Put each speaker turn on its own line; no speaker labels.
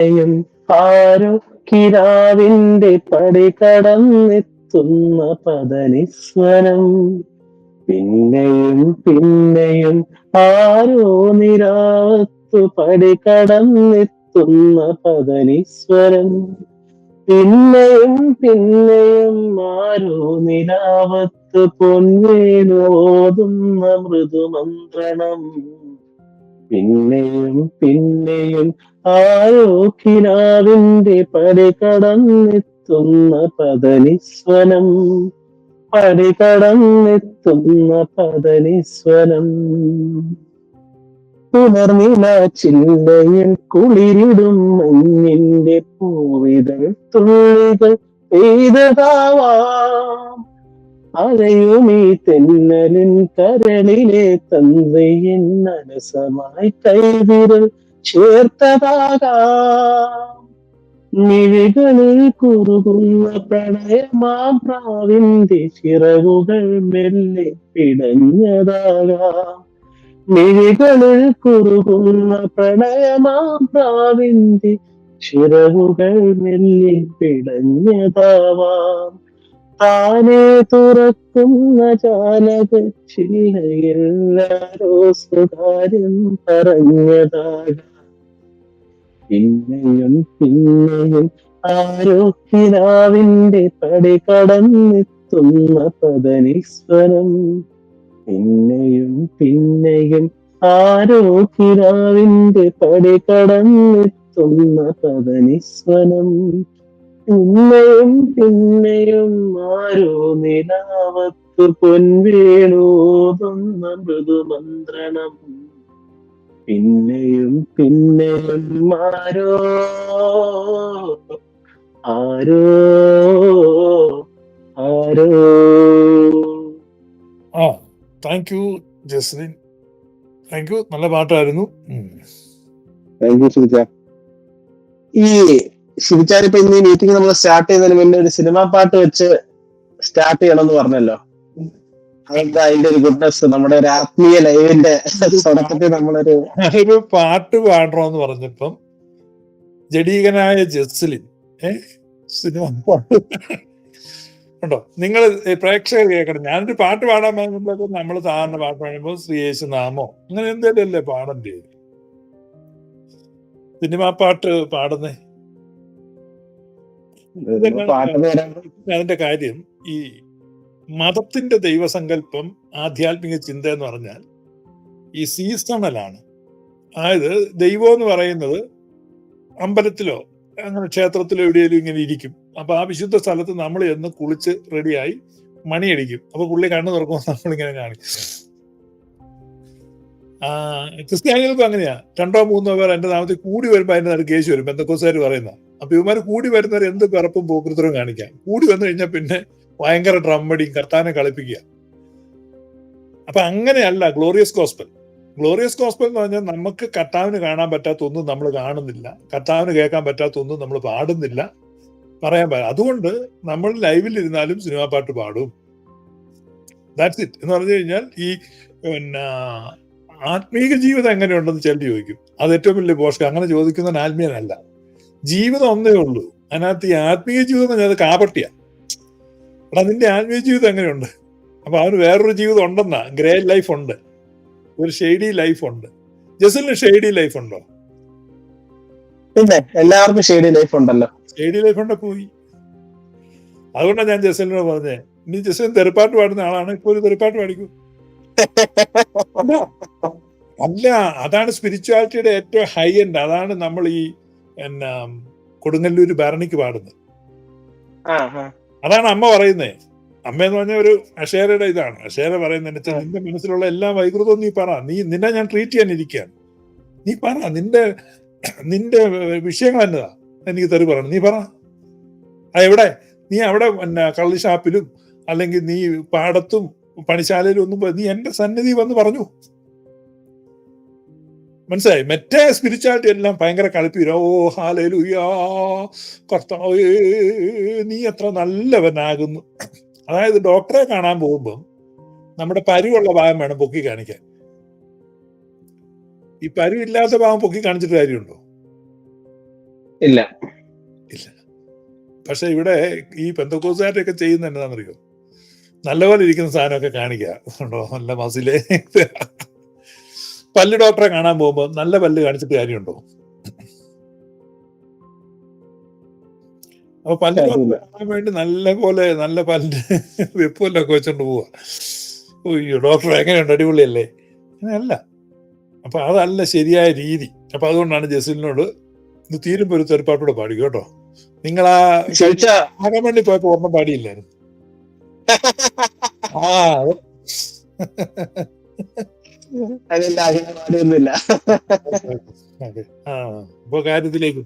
യും ആരോ കിരാവിന്റെ പടി കടന്നെത്തുന്ന പദനിസ്വരം പിന്നെയും പിന്നെയും ആരോ നിരാവത്തു പടി കടന്നെത്തുന്ന പതനിസ്വരം പിന്നെയും പിന്നെയും ആരോ നിരാവത്ത് പൊന്നേനോതുന്ന മൃദുമന്ത്രണം. പിന്നെയും പിന്നെയും ആരോ കിനാവിന്റെ പടി കടന്നെത്തുന്ന പദനിസ്വനം പടി കടന്നെത്തുന്ന പദനിസ്വനം പുനർനില ചില്ലയിൽ കുളിരിടും മഞ്ഞിന്റെ പൂവിതൾ തുള്ളികൾ പെയ്തതാവാം. തെന്നലിൻ കരളിലെ തന്തയിൻ അലസമായി കൈവിരൽ ചേർത്തതാകളിൽ മിഴികളിൽ കുറുകുന്ന പ്രണയമാം പ്രാവിന്റെ ചിറകുകൾ മെല്ലെ പിടഞ്ഞതാകാം. മിഴികളിൽ കുറുകുന്ന പ്രണയമാം പ്രാവിന്റെ ചിറകുകൾ മെല്ലെ പിടഞ്ഞതാവാം. താനെ തുറക്കുന്ന ജാലക എല്ലാരോ സുതാര്യം പറഞ്ഞതാകാം. പിന്നെയും പിന്നെയും ആരോ പിതാവിന്റെ പടി കടന്നെത്തുന്ന പദനിസ്വരം പിന്നെയും പിന്നെയും ആരോ പിതാവിന്റെ പടി കടന്നെത്തുന്ന പദനിസ്വനം പിന്നെയും പിന്നെയും ആരോ നിലാവത്ത് പൊൻവേണോതുന്ന മൃദുമന്ത്രണം. പിന്നെയും പിന്നെയും ആരോ ആരോ ആരോ.
ആ thank you Jasleen. Thank you നല്ല പാട്ടായിരുന്നു.
താങ്ക് യു സുജ ഈ ശിവചാരി ഇപ്പൊ ഇന്ന് ഈ മീറ്റിംഗ് നമ്മൾ സ്റ്റാർട്ട് ചെയ്യുന്നതിന് മുന്നേ ഒരു സിനിമാ പാട്ട് വെച്ച് സ്റ്റാർട്ട് ചെയ്യണം എന്ന് പറഞ്ഞല്ലോ ഒരു ഗുഡ്നസ് നമ്മുടെ ഒരു
പാട്ട് പാടണമെന്ന് പറഞ്ഞപ്പം ജഡീകനായ ജസ്ലിൻ സിനിമ ഉണ്ടോ? നിങ്ങൾ പ്രേക്ഷകർ കേൾക്കണം. ഞാനൊരു പാട്ട് പാടാൻ പറയുമ്പോഴൊക്കെ നമ്മൾ സാധാരണ പാട്ട് പാടുമ്പോൾ ശ്രീയേശു നാമോ? അങ്ങനെ എന്തെങ്കിലും അല്ലേ പാടണ്ടേ? സിനിമാ പാട്ട് പാടുന്നേ. അതിന്റെ കാര്യം ഈ മതത്തിന്റെ ദൈവസങ്കല്പം ആധ്യാത്മിക ചിന്ത എന്ന് പറഞ്ഞാൽ ഈ സീസണലാണ്. അതായത് ദൈവം എന്ന് പറയുന്നത് അമ്പലത്തിലോ അങ്ങനെ ക്ഷേത്രത്തിലോ എവിടെയെങ്കിലും ഇങ്ങനെ ഇരിക്കും. അപ്പൊ ആ വിശുദ്ധ സ്ഥലത്ത് നമ്മൾ എന്ന് കുളിച്ച് റെഡിയായി മണിയടിക്കും. അപ്പൊ പുള്ളി കണ്ണു തുറക്കുമ്പോൾ നമ്മളിങ്ങനെ കാണിക്കും ആ ക്രിസ്ത്യാനികൾക്കും അങ്ങനെയാ. രണ്ടോ മൂന്നോ പേർ എന്റെ നാമത്തിൽ കൂടി വരുമ്പോ അതിന്റെ നടുക്ക് കേസ് വരും. എന്തൊക്കെ പറയുന്ന അപ്പൊ ഇവന്മാർ കൂടി വരുന്നവർ എന്ത് പിറപ്പും പോക്കൃത്തരും കാണിക്കാം. കൂടി വന്നു കഴിഞ്ഞാൽ പിന്നെ ഭയങ്കര ഡ്രമ്മടിയും കർത്താനെ കളിപ്പിക്കുക. അപ്പൊ അങ്ങനെയല്ല ഗ്ലോറിയസ് ഗോസ്പൽ ഗ്ലോറിയസ് ഗോസ്പൽ എന്ന് പറഞ്ഞാൽ നമുക്ക് കർത്താവിന് കാണാൻ പറ്റാത്ത ഒന്നും നമ്മൾ കാണുന്നില്ല. കർത്താവിന് കേൾക്കാൻ പറ്റാത്ത ഒന്നും നമ്മൾ പാടുന്നില്ല. പറയാൻ പറ്റില്ല അതുകൊണ്ട് നമ്മൾ ലൈവിൽ ഇരുന്നാലും സിനിമാ പാട്ട് പാടും. ദാറ്റ്സ് ഇറ്റ് എന്ന് പറഞ്ഞു കഴിഞ്ഞാൽ ഈ പിന്നെ ആത്മീക ജീവിതം എങ്ങനെയുണ്ടെന്ന് ചിലർ ചോദിക്കും. അത് ഏറ്റവും വലിയ പോഷകം. അങ്ങനെ ചോദിക്കുന്നവൻ ആത്മീയനല്ല. ജീവിതം ഒന്നേ ഉള്ളൂ. അതിനകത്ത് ഈ ആത്മീയ ജീവിതം എന്ന് അത് കാപട്യ. എടാ നിന്റെ ആത്മീയ ജീവിതം എങ്ങനെയുണ്ട്? അപ്പൊ അവന് വേറൊരു ജീവിതം ഉണ്ടെന്നാ. ഗ്രേ ലൈഫ് ഉണ്ട്. ഒരു ഷെയ്ഡി ലൈഫ് ഉണ്ട്. ജസലിന് ഷെയ്ഡി ലൈഫ് ഉണ്ടോ?
പിന്നെ എല്ലാവർക്കും ഷെയ്ഡി ലൈഫ് ഉണ്ടല്ലോ.
ഷെയ്ഡി ലൈഫ് ഉണ്ടോ പോയി? അതുകൊണ്ടാണ് ഞാൻ ജസലിനോട് പറഞ്ഞേ. നീ ജസലിൻ തെറിപ്പാട്ട് പാടുന്ന ആളാണ് ഇപ്പൊ ഒരു തെറിപ്പാട്ട് പാടിക്കൂ. അല്ല അതാണ് സ്പിരിച്വാലിറ്റിയുടെ ഏറ്റവും ഹൈ എൻഡ് അതാണ് നമ്മൾ ഈ എന്നാ കൊടുങ്ങല്ലൂര് ഭരണിക്ക് പാടുന്നത്. അതാണ് അമ്മ പറയുന്നേ. അമ്മ എന്ന് പറഞ്ഞ ഒരു അഷേരയുടെ ഇതാണ്. അഷേര പറയുന്നത് വെച്ചാൽ നിന്റെ മനസ്സിലുള്ള എല്ലാ വൈകൃതവും നീ പറ. നീ നിന്നെ ഞാൻ ട്രീറ്റ് ചെയ്യാൻ ഇരിക്കുകയാണ്. നീ പറ. നിന്റെ നിന്റെ വിഷയങ്ങൾ എന്നതാ? എനിക്ക് തെറി പറയണം. നീ പറ. ആ എവിടെ? നീ അവിടെ പിന്നെ കള്ളി ഷാപ്പിലും അല്ലെങ്കിൽ നീ പാടത്തും പണിശാലയിലും ഒന്നും നീ എന്റെ സന്നിധി വന്ന് പറഞ്ഞു. മനസ്സിലായി? മറ്റേ സ്പിരിച്വാലിറ്റി എല്ലാം ഭയങ്കര കളിപ്പീര. ഓ ഹാലലുയാ കർത്താവേ നീ എത്ര നല്ലവനാകുന്നു. അതായത് ഡോക്ടറെ കാണാൻ പോകുമ്പം നമ്മുടെ പരുവുള്ള ഭാഗം വേണം പൊക്കി കാണിക്കാൻ. ഈ പരുവില്ലാത്ത ഭാഗം പൊക്കി കാണിച്ചിട്ട് കാര്യമുണ്ടോ?
ഇല്ല. ഇല്ല.
പക്ഷെ ഇവിടെ ഈ പെന്തക്കോസുകാരൊക്കെ ചെയ്യുന്ന എന്താണെന്നറിയോ? നല്ലപോലെ ഇരിക്കുന്ന സാധനമൊക്കെ കാണിക്കുക ഉണ്ടോ? നല്ല മസിൽ. പല്ല് ഡോക്ടറെ കാണാൻ പോകുമ്പോൾ നല്ല പല്ല് കാണിച്ചിട്ട് കാര്യമുണ്ടോ? അപ്പൊ പല്ല് ഡോക്ടറെ കാണാൻ വേണ്ടി നല്ല പോലെ നല്ല പല്ല് വെപ്പല്ലൊക്കെ വെച്ചോണ്ട് പോവാ. അയ്യോ ഡോക്ടർ എങ്ങനെയുണ്ട്? അടിപൊളിയല്ലേ? അങ്ങനെയല്ല. അപ്പൊ അതല്ല ശരിയായ രീതി. അപ്പൊ അതുകൊണ്ടാണ് ജസീലിനോട് ഇത് തീരും ഒരു തെരുപ്പാട്ടൂടെ പാടി കേട്ടോ. നിങ്ങൾ ആ ആകാൻ വേണ്ടി പോയപ്പോ ഓർമ്മ പാടിയില്ലായിരുന്നു. ആ അത്
അതില്ല അങ്ങനെ പാടിയൊന്നുമില്ല
അതെ. ആ അപ്പൊ കാര്യത്തിലേക്ക്